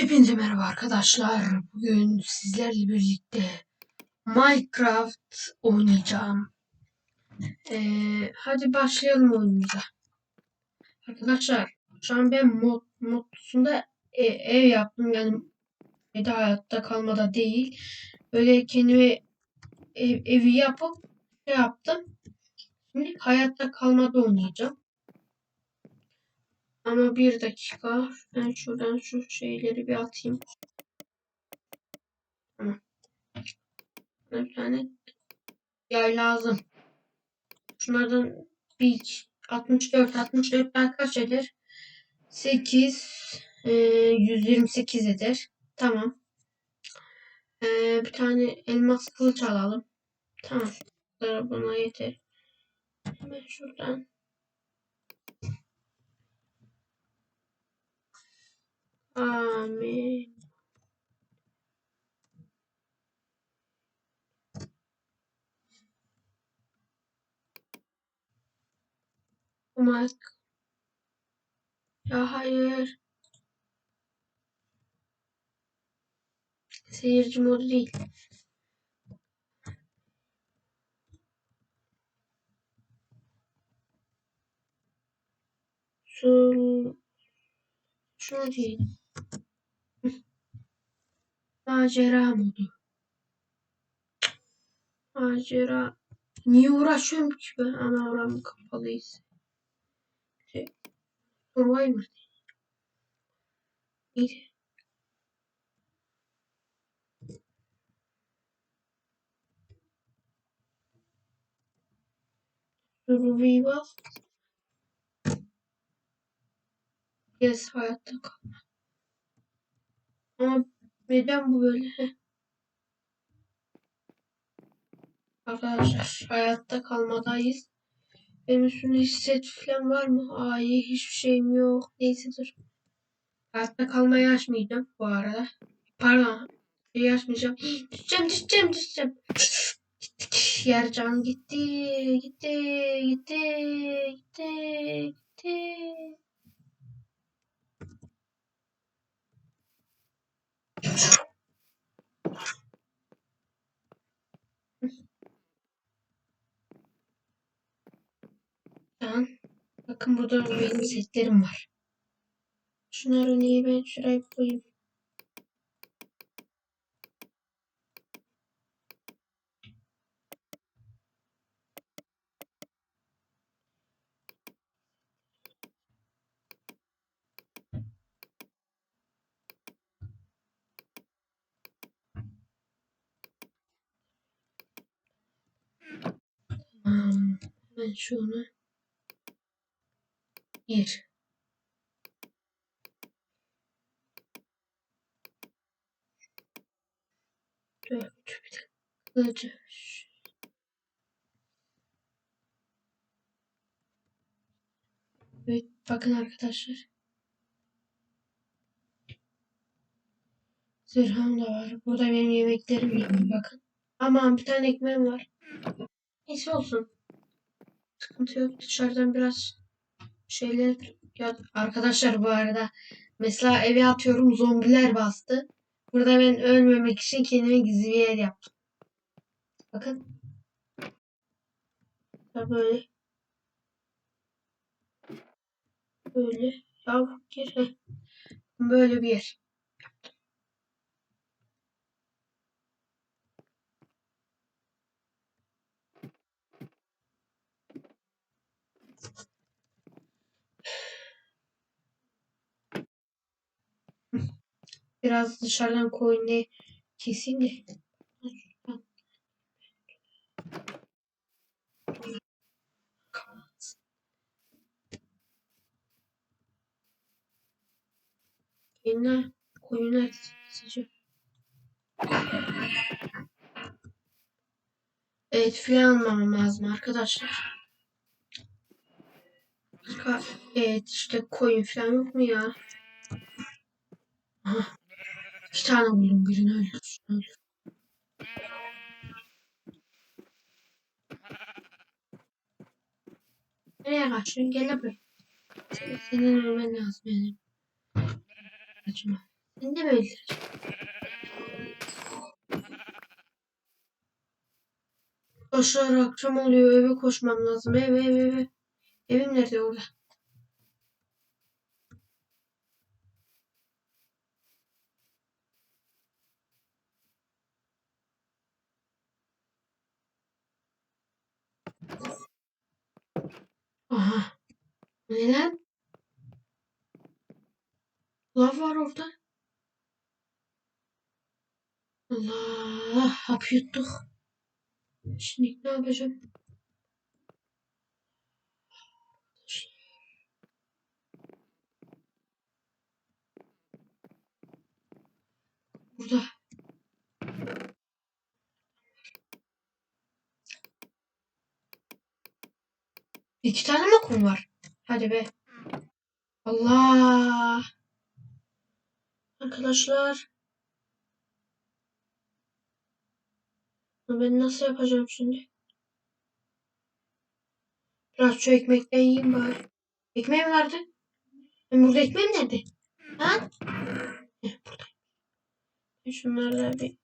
Hepinize merhaba arkadaşlar. Bugün sizlerle birlikte Minecraft oynayacağım. Ee, hadi başlayalım oyunumuza. Arkadaşlar şu an ben mod modusunda e- ev yaptım. Yani evde hayatta kalmada değil. Böyle kendime ev- evi yapıp şey yaptım. Şimdi hayatta kalmada oynayacağım. Ama bir dakika. Ben şuradan şu şeyleri bir atayım. Tamam. Bir tane yay lazım. Şunlardan bir 64 64 daha kaç eder? 8 e, 128 eder. Tamam. E, bir tane elmas kılıç alalım. Tamam. Bana yeter. Hemen şuradan. Amin. God. Ya hayır. Seyirci modu değil. Şu şunu değil. Macera modu. Macera. Niye uğraşıyorum ki ben? Ana oram kapalıyız. Şey, Survivor. İyi. Survival. Yes hayatta kalma. Ama neden bu böyle? Arkadaşlar hayatta kalmadayız. Benim üstümde hisset falan var mı? İyi hiçbir şeyim yok. Neyse dur. Hayatta kalmayı açmayacağım bu arada. Pardon. Şeyi açmayacağım. Düşeceğim düşeceğim düşeceğim. Gittik. Yercan gitti. Gitti. Gitti. Gitti. Gitti. Tamam. Bakın burada benim setlerim var. Şunları niye ben şuraya koyayım? Tamam. Ben şunu bir. Dört. Bir dakika. Evet, bakın arkadaşlar. Zırhım da var. Burada benim yemeklerim var. Bakın. Aman bir tane ekmeğim var. Neyse olsun. Sıkıntı yok. Dışarıdan biraz şeyler ya arkadaşlar bu arada mesela eve atıyorum zombiler bastı. Burada ben ölmemek için kendime gizli bir yer yaptım. Bakın. Ya böyle. Böyle. Ya gir. Böyle bir yer. Biraz dışarıdan koyunu keseyim de. Koyunlar, koyunlar sıcak. Evet filan almam lazım arkadaşlar. Ka- Evet işte koyun falan yok mu ya? Aha. İki tane buldum birini öldür. öldür. Nereye kaçıyorsun? Gel buraya. Senin, ölmen lazım benim. Kaçma. Beni de mi? Arkadaşlar akşam oluyor. Eve koşmam lazım. Ev ev ev. Evim nerede orada? Aha. Bu Ne lan? Lav var orada. Allah hap yuttuk. Şimdi ne yapacağım? Burada. İki tane mi kum var? Hadi be. Allah. Arkadaşlar. Ben nasıl yapacağım şimdi? Biraz şu ekmekten yiyeyim bari. Ekmeğim vardı. Ben burada ekmeğim nerede? Ha? Heh, burada. Şunları da bir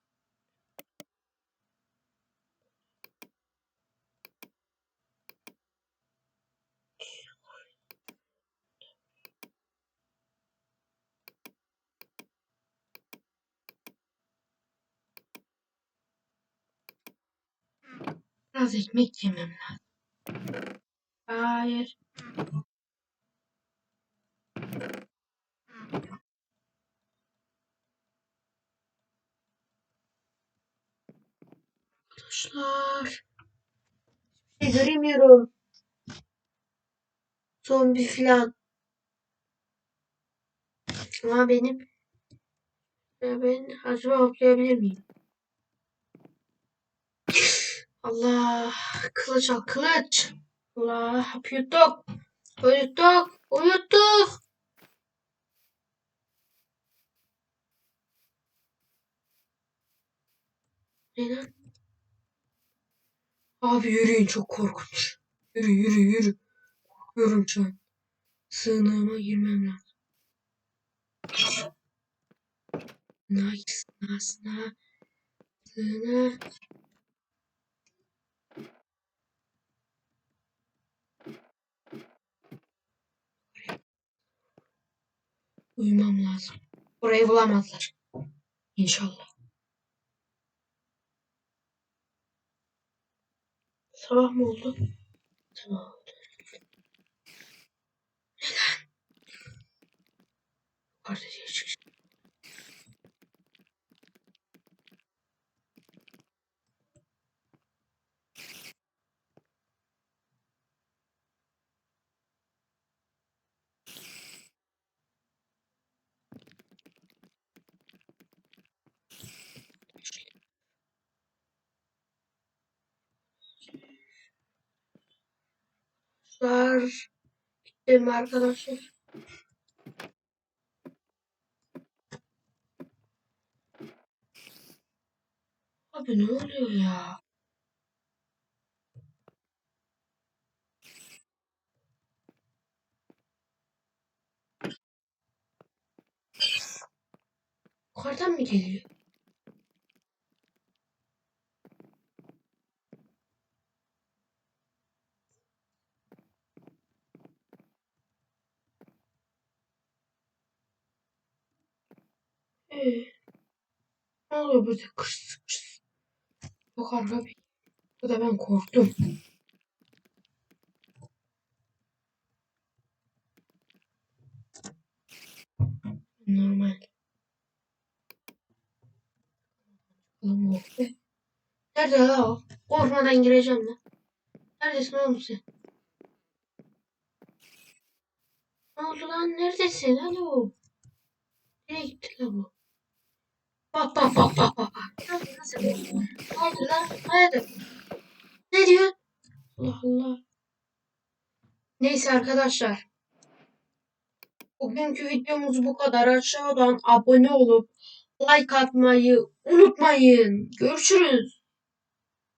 Biraz ekmek yemem lazım. Hayır. Arkadaşlar. Şey göremiyorum. Zombi filan. Ama benim ben acaba hoplayabilir miyim? Allah kılıç al kılıç. Allah yuttuk. Uyuttuk. Uyuttuk. Ne lan? Abi yürüyün çok korkunç. Yürü yürü yürü. Korkuyorum şu an. Sığınağıma girmem lazım. Nice, nice, nice. Uyumam lazım. Burayı bulamazlar. İnşallah. Sabah mı oldu? Sabah oldu. Neden? Yukarıda Arkadaşlar. Gittim arkadaşlar. Abi ne oluyor ya? Yukarıdan mı geliyor? Ee, ne oluyor burada? Kırs kırs. Yok bir. Bu da ben korktum. Normal. Oğlum oh be. Nerede la o? Korkmadan gireceğim lan. Neredesin oğlum sen? Ne oldu lan? Neredesin? Alo. Nereye gitti la bu? Bak bak bak bak bak. Ne diyor? Allah Allah. Neyse arkadaşlar. Bugünkü videomuz bu kadar. Aşağıdan abone olup like atmayı unutmayın. Görüşürüz.